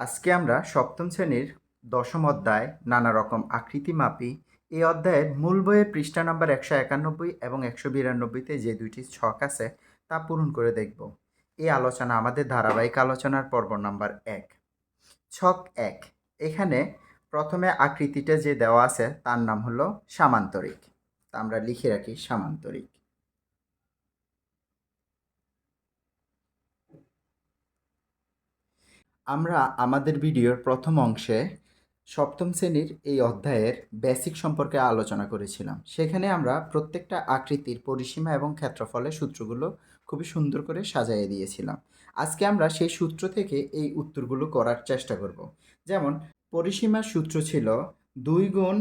আজকে আমরা সপ্তম শ্রেণির দশম অধ্যায় নানা রকম আকৃতি মাপি। এই অধ্যায়ের মূল বইয়ের পৃষ্ঠা নাম্বার একশো একানব্বই এবং একশো বিরানব্বইতে যে দুইটি ছক আছে তা পূরণ করে দেখব। এই আলোচনা আমাদের ধারাবাহিক আলোচনার পর্ব নাম্বার এক। ছক এক। এখানে প্রথমে আকৃতিটা যে দেওয়া আছে তার নাম হলো সামান্তরিক। তা আমরা লিখে রাখি সামান্তরিক। আমরা আমাদের ভিডিওর প্রথম অংশে সপ্তম শ্রেণির এই অধ্যায়ের বেসিক সম্পর্কে আলোচনা করেছিলাম। সেখানে আমরা প্রত্যেকটা আকৃতির পরিসীমা এবং ক্ষেত্রফলের সূত্রগুলো খুবই সুন্দর করে সাজাইয়ে দিয়েছিলাম। আজকে আমরা সেই সূত্র থেকে এই উত্তরগুলো করার চেষ্টা করব। যেমন, পরিসীমার সূত্র ছিল দুই গুণ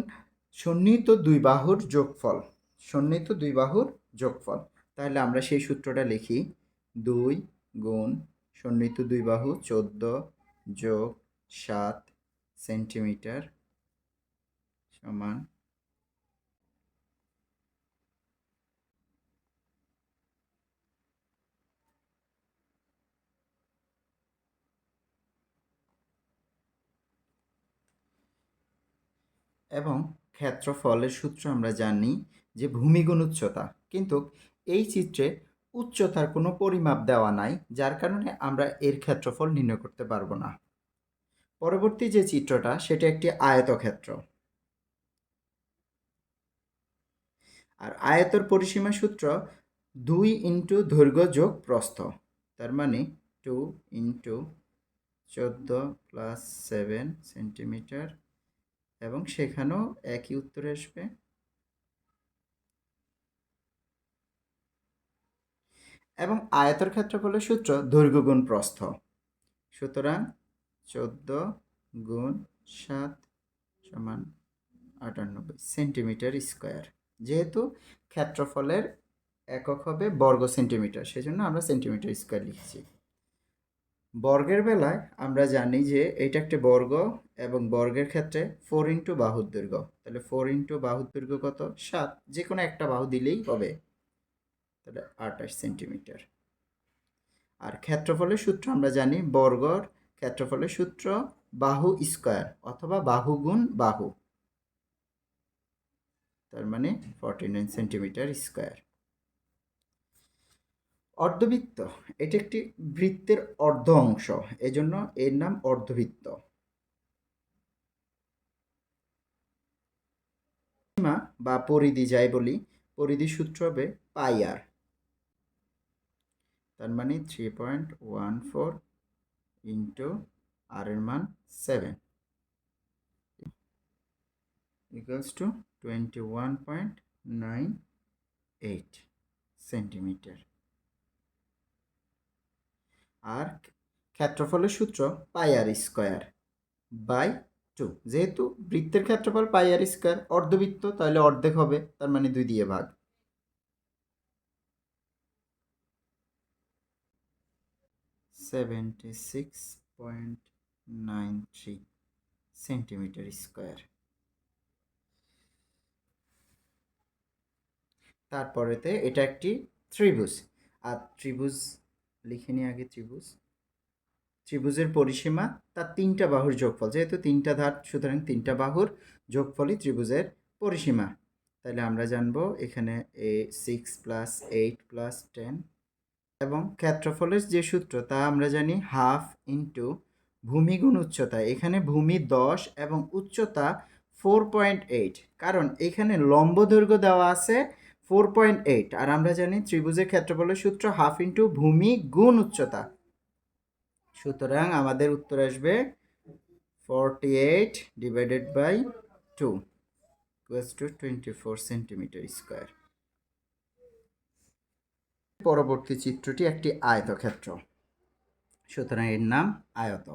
সন্নিহিত দুই বাহুর যোগফল। সন্নিহিত দুই বাহুর যোগফল। তাহলে আমরা সেই সূত্রটা লিখি দুই গুণ সন্নিহিত দুই বাহু চোদ্দ যোগ সাত সেন্টিমিটার সমান এবং ক্ষেত্রফলের সূত্র আমরা জানি যে ভূমিগুণ উচ্চতা। কিন্তু এই চিত্রে উচ্চতার কোনো পরিমাপ দেওয়া নাই, যার কারণে আমরা এর ক্ষেত্রফল নির্ণয় করতে পারব না। পরবর্তী যে চিত্রটা, সেটা একটি আয়তক্ষেত্র। আর আয়তর পরিসীমা সূত্র দুই ইন্টু দৈর্ঘ্য যোগ প্রস্থ, তার মানে টু ইন্টু চোদ্দ প্লাস সেভেন সেন্টিমিটার, এবং সেখানেও একই উত্তর আসবে। এবং আয়তর ক্ষেত্রফলের সূত্র দৈর্ঘ্য গুণ প্রস্থ সুতরাং চোদ্দ গুণ সাত সমান আটানব্বই সেন্টিমিটার স্কোয়ার। যেহেতু ক্ষেত্রফলের একক হবে বর্গ সেন্টিমিটার, সেজন্য আমরা সেন্টিমিটার স্কোয়ার লিখছি। বর্গের বেলায় আমরা জানি যে এটা একটি বর্গ এবং বর্গের ক্ষেত্রে ফোর ইন্টু বাহুর দৈর্ঘ্য। তাহলে ফোর ইন্টু বাহুর দৈর্ঘ্য কত? সাত। যে কোনো একটা বাহু দিলেই হবে। তাহলে আঠাশ সেন্টিমিটার। আর ক্ষেত্রফলের সূত্র আমরা জানি বর্গর, ক্ষেত্রফলের সূত্র বাহু স্কোয়ার অথবা বাহু গুণ বাহু। তার মানে ফর্টি নাইন সেন্টিমিটার স্কোয়ার। অর্ধবৃত্ত, এটি একটি বৃত্তের অর্ধ অংশ, এজন্য এর নাম অর্ধবৃত্ত। বা পরিধি যাই বলি পরিধি সূত্র হবে পাই আর। তার মানে three point one four into r এর মান seven equals to twenty one point nine eight centimetre আর ক্ষেত্রফলের সূত্র পাই স্কোয়ার বাই টু যেহেতু বৃত্তের ক্ষেত্রফল পাই আর স্কোয়ার, অর্ধবৃত্ত, তাহলে অর্ধেক হবে, তার মানে দুই দিয়ে ভাগ। Seventy six point nine three centimetre square তারপরেতে এটা একটি ত্রিভুজ। আর ত্রিভুজ, লিখে নিই আগে ত্রিভুজ। ত্রিভুজের পরিসীমা, তার তিনটা বাহুর যোগফল। যেহেতু তিনটা ধার, সুতরাং তিনটা বাহুর যোগফলই ত্রিভুজের পরিসীমা। তাহলে আমরা জানব এখানে A six plus eight plus ten এবং ক্ষেত্রফলের যে সূত্র, তা আমরা জানি হাফ ইন্টু ভূমিগুণ উচ্চতা। এখানে ভূমি দশ এবং উচ্চতা ফোর পয়েন্ট এইট। কারণ এখানে লম্ব দৈর্ঘ্য দেওয়া আছে ফোর পয়েন্ট এইট। আর আমরা জানি ত্রিভুজের ক্ষেত্রফলের সূত্র হাফ ইন্টু ভূমি গুণ উচ্চতা। সুতরাং আমাদের উত্তর আসবে forty eight divided by two to twenty four centimetre square পরবর্তী চিত্রটি একটি আয়তক্ষেত্র। সুতরাং এর নাম আয়ত।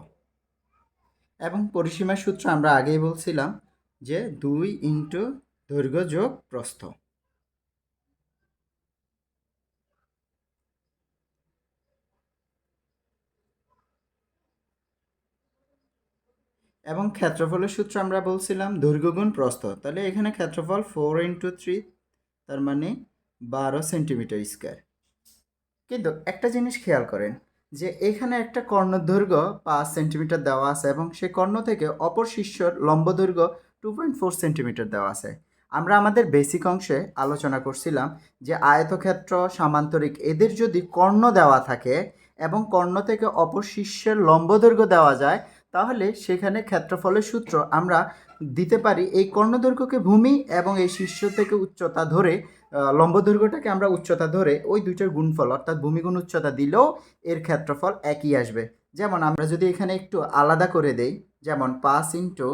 এবং পরিসীমার সূত্র আমরা আগেই বলছিলাম যে দুই ইন্টু দৈর্ঘ্য যোগ প্রস্থ। এবং ক্ষেত্রফলের সূত্র আমরা বলছিলাম দৈর্ঘ্য গুণ প্রস্থ। তাহলে এখানে ক্ষেত্রফল ফোর ইন্টু থ্রি তার মানে বারো সেন্টিমিটার স্কোয়ার কিন্তু একটা জিনিস খেয়াল করেন যে এখানে একটা কর্ণদৈর্ঘ্য পাঁচ সেন্টিমিটার দেওয়া আছে এবং সেই কর্ণ থেকে অপর শীর্ষর লম্ব দৈর্ঘ্য টু পয়েন্ট ফোর সেন্টিমিটার দেওয়া আছে। আমরা আমাদের বেসিক অংশে আলোচনা করছিলাম যে আয়তক্ষেত্র, সামান্তরিক এদের যদি কর্ণ দেওয়া থাকে এবং কর্ণ থেকে অপর শীর্ষের লম্ব দৈর্ঘ্য দেওয়া যায়, তাহলে সেখানে ক্ষেত্রফলের সূত্র আমরা দিতে পারি এই কর্ণদৈর্ঘ্যকে ভূমি এবং এই শীর্ষ থেকে উচ্চতা ধরে লম্ব দৈর্ঘ্যটাকে আমরা উচ্চতা ধরে ওই দুইটার গুণফল, অর্থাৎ ভূমিগুণ উচ্চতা দিলেও এর ক্ষেত্রফল একই আসবে। যেমন আমরা যদি এখানে একটু আলাদা করে দেই, যেমন পাঁচ into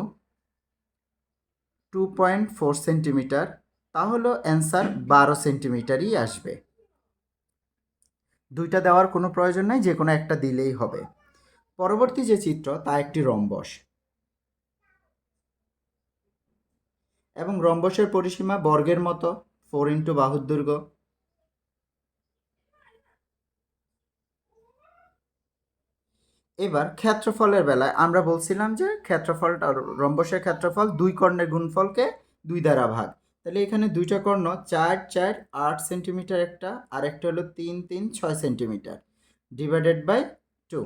two point four centimetre, তাহলে অ্যান্সার বারো সেন্টিমিটারই আসবে। দুইটা দেওয়ার কোনো প্রয়োজন নাই, যে কোনো একটা দিলেই হবে। পরবর্তী যে চিত্র, তা একটি রম্বস। এবং রম্বসের পরিসীমা বর্গের মতো। ফোর ইন্টু বাহুর দৈর্ঘ্য। এবার ক্ষেত্রফলের বেলায় আমরা বলছিলাম যে ক্ষেত্রফলটা রম্বসের ক্ষেত্রফল দুই কর্ণের গুণফলকে দুই দ্বারা ভাগ। তাহলে এখানে দুইটা কর্ণ, চার চার, আট সেন্টিমিটার একটা আর একটা হলো তিন তিন, ছয় সেন্টিমিটার, ডিভাইডেড বাই টু।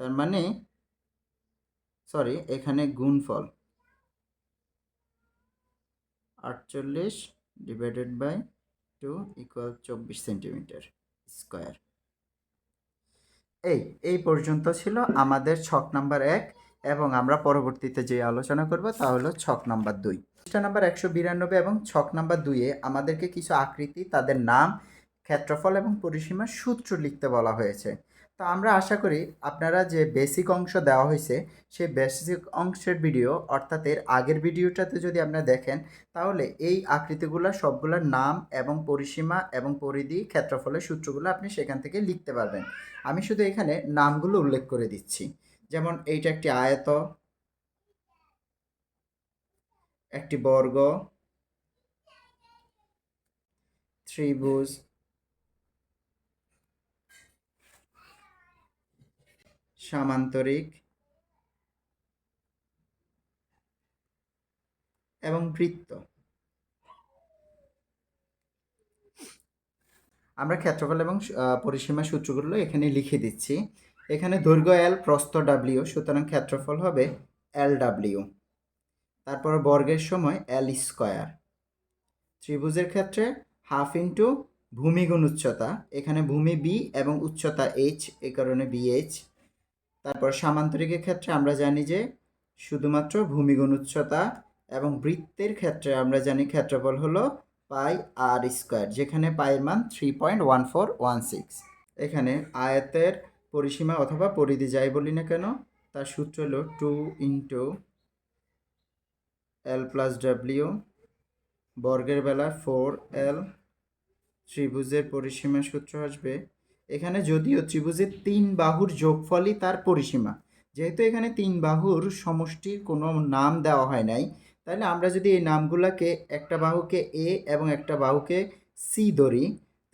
তার মানে সরি, এখানে গুণফল। আটচল্লিশ ডিভাইডেড বাই টু ইকুয়াল চব্বিশ সেন্টিমিটার স্কোয়ার এই এই পর্যন্ত ছিল আমাদের ছক নাম্বার এক এবং আমরা পরবর্তীতে যে আলোচনা করব তা হলো ছক নাম্বার দুই। পৃষ্ঠা নাম্বার একশো বিরানব্বই এবং ছক নাম্বার দুইয়ে আমাদেরকে কিছু আকৃতি, তাদের নাম, ক্ষেত্রফল এবং পরিসীমার সূত্র লিখতে বলা হয়েছে। তো আমরা আশা করি আপনারা যে বেসিক অংশ দেওয়া হয়েছে, সেই বেসিক অংশের ভিডিও অর্থাৎ এর আগের ভিডিওটাতে যদি আপনারা দেখেন, তাহলে এই আকৃতিগুলো, সবগুলোর নাম এবং পরিসীমা এবং পরিধি, ক্ষেত্রফলের সূত্রগুলো আপনি সেখান থেকে লিখতে পারবেন। আমি শুধু এখানে নামগুলো উল্লেখ করে দিচ্ছি। যেমন এইটা একটি আয়ত, একটি বর্গ, ত্রিভুজ সামান্তরিক এবং বৃত্ত। আমরা ক্ষেত্রফল এবং পরিসীমা সূত্রগুলো এখানে লিখে দিচ্ছি। এখানে দৈর্ঘ্য এল প্রস্থ ডাব্লিউ সুতরাং ক্ষেত্রফল হবে এল ডাব্লিউ তারপর বর্গের সময় এল স্কোয়ার ত্রিভুজের ক্ষেত্রে হাফ ইন্টু ভূমিগুণ উচ্চতা। এখানে ভূমি বি এবং উচ্চতা এইচ এ কারণে বিএইচ তারপর সামান্তরিকের ক্ষেত্রে আমরা জানি যে শুধুমাত্র ভূমিগুণ উচ্চতা এবং বৃত্তের ক্ষেত্রে আমরা জানি ক্ষেত্রফল হলো পাই আর স্কোয়ার, যেখানে পাইয়ের মান three point one four one six এখানে আয়তের পরিসীমা অথবা পরিধি যাই বলি না কেন, তার সূত্র হলো two into L plus W বর্গের বেলা ফোর এল ত্রিভুজের পরিসীমা সূত্র আসবে এখানে যদিও ত্রিভুজের তিন বাহুর যোগফলই তার পরিসীমা। যেহেতু এখানে তিন বাহুর সমষ্টির কোনো নাম দেওয়া হয় নাই, তাহলে আমরা যদি এই নামগুলোকে, একটা বাহুকে এ এবং একটা বাহুকে সি ধরি,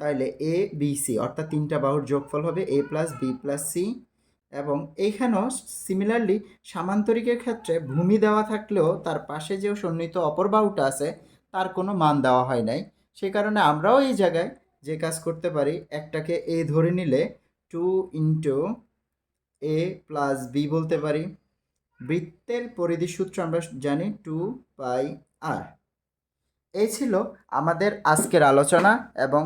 তাহলে এ বি সি অর্থাৎ তিনটা বাহুর যোগফল হবে A plus B plus C এবং এইখানেও সিমিলারলি সামান্তরিকের ক্ষেত্রে ভূমি দেওয়া থাকলেও তার পাশে যে সন্নিহিত অপর বাহুটা আছে, তার কোনো মান দেওয়া হয় নাই। সে কারণে আমরাও এই জায়গায় যে কাজ করতে পারি, একটাকে এ ধরে নিলে two into A plus B বলতে পারি। বৃত্তের পরিধি সূত্র আমরা জানি টু পাই আর এই ছিল আমাদের আজকের আলোচনা এবং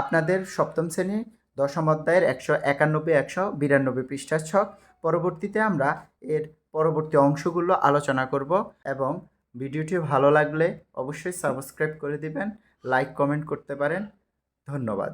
আপনাদের সপ্তম শ্রেণি দশম অধ্যায়ের একশো একানব্বই, একশো বিরানব্বই পৃষ্ঠার ছক। পরবর্তীতে আমরা এর পরবর্তী অংশগুলো আলোচনা করব এবং ভিডিওটি ভালো লাগলে অবশ্যই সাবস্ক্রাইব করে দিবেন, লাইক, কমেন্ট করতে পারেন। ধন্যবাদ।